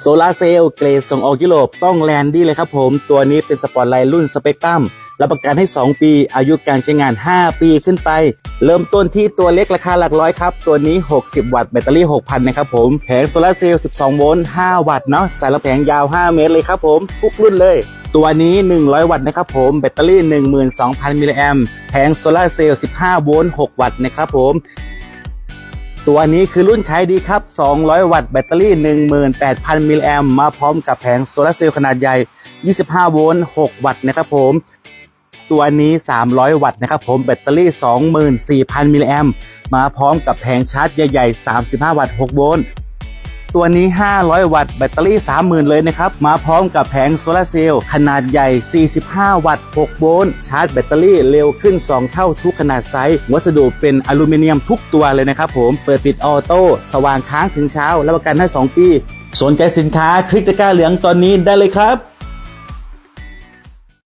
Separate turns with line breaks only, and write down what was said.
โซลาร์เซลล์เกรดส่งออกยุโรปต้องแลนดี้เลยครับผม ตัวนี้เป็นสปอตไลท์รุ่นสเปกตรัมรับประกันให้ 2 ปี อายุการใช้งาน 5 ปีขึ้นไป เริ่มต้นที่ตัวเล็กราคาหลักร้อยครับ ตัวนี้ 60 วัตต์แบตเตอรี่ 6,000 นะครับผม แผงโซลาร์เซลล์ 12 โวลต์ 5 วัตต์เนาะสายละแผงยาว 5 เมตรเลยครับผม ทุกรุ่นเลยตัวนี้ 100 วัตต์นะครับผม แบตเตอรี่ 12,000 มิลลิแอมแผงโซลาร์เซลล์ 15 โวลต์ 6 วัตต์นะครับผม ตัวนี้คือรุ่นขายดีครับ 200 วัตต์แบตเตอรี่ 18,000 มิลลิแอมมาพร้อมกับแผงโซลาร์เซลล์ขนาดใหญ่ 25 โวลต์ 6 วัตต์นะครับผม ตัวนี้ 300 วัตต์นะครับผมแบตเตอรี่ 24,000 มิลลิแอมมาพร้อมกับแผงชาร์จใหญ่ ๆ 35 วัตต์ 6 โวลต์ ตัวนี้ 500 วัตต์แบตเตอรี่ 30,000 เลยนะครับ มาพร้อมกับแผงโซลาเซลล์ขนาดใหญ่ 45 วัตต์ 6 โวลต์ ชาร์จแบตเตอรี่เร็วขึ้น 2 เท่าทุกขนาดไซส์ วัสดุเป็นอลูมิเนียมทุกตัวเลยนะครับผม เปิดปิดออโต้ สว่างค้างถึงเช้า รับประกันให้ 2 ปี สนใจสินค้าคลิกตะกร้าเหลืองตอนนี้ได้เลยครับ